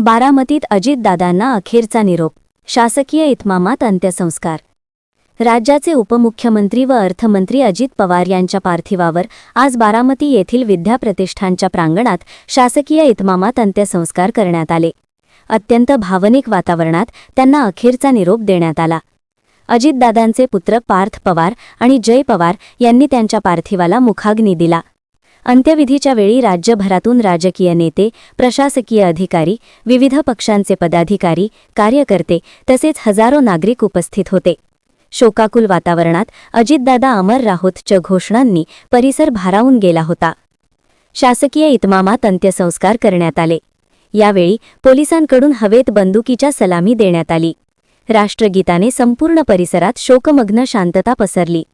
बारामतीत अजितदादांना अखेरचा निरोप शासकीय इतमामात अंत्यसंस्कार. राज्याचे उपमुख्यमंत्री व अर्थमंत्री अजित पवार यांच्या पार्थिवावर आज बारामती येथील विद्याप्रतिष्ठानच्या प्रांगणात शासकीय इतमामात अंत्यसंस्कार करण्यात आले. अत्यंत भावनिक वातावरणात त्यांना अखेरचा निरोप देण्यात आला. अजितदादांचे पुत्र पार्थ पवार आणि जय पवार यांनी त्यांच्या पार्थिवाला मुखाग्नी दिला. अंत्यविधीच्या वेळी राज्यभरातून राजकीय नेते प्रशासकीय अधिकारी विविध पक्षांचे पदाधिकारी कार्यकर्ते तसेच हजारो नागरिक उपस्थित होते. शोकाकुल वातावरणात अजितदादा अमर राहोतच्या घोषणांनी परिसर भारावून गेला होता. शासकीय इतमामात अंत्यसंस्कार करण्यात आले. यावेळी पोलिसांकडून हवेत बंदुकीच्या सलामी देण्यात आली. राष्ट्रगीताने संपूर्ण परिसरात शोकमग्न शांतता पसरली.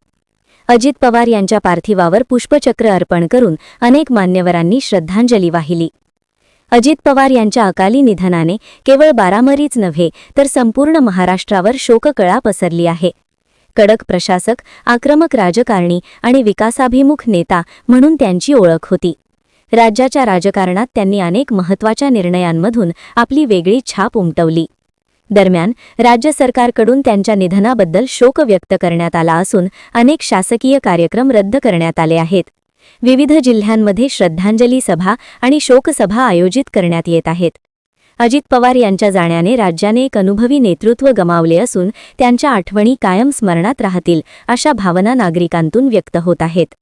अजित पवार यांच्या पार्थिवावर पुष्पचक्र अर्पण करून अनेक मान्यवरांनी श्रद्धांजली वाहिली. अजित पवार यांच्या अकाली निधनाने केवळ बारामरीच नव्हे तर संपूर्ण महाराष्ट्रावर शोककळा पसरली आहे. कडक प्रशासक आक्रमक राजकारणी आणि विकासाभिमुख नेता म्हणून त्यांची ओळख होती. राज्याच्या राजकारणात त्यांनी अनेक महत्त्वाच्या निर्णयांमधून आपली वेगळी छाप उमटवली. दरम्यान राज्य सरकारकडून त्यांच्या निधनाबद्दल शोक व्यक्त करण्यात आला असून अनेक शासकीय कार्यक्रम रद्द करण्यात आले आहेत. विविध जिल्ह्यांमध्ये श्रद्धांजली सभा आणि शोकसभा आयोजित करण्यात येत आहेत. अजित पवार यांच्या जाण्याने राज्याने एक अनुभवी नेतृत्व गमावले असून त्यांच्या आठवणी कायम स्मरणात राहतील अशा भावना नागरिकांतून व्यक्त होत आहेत.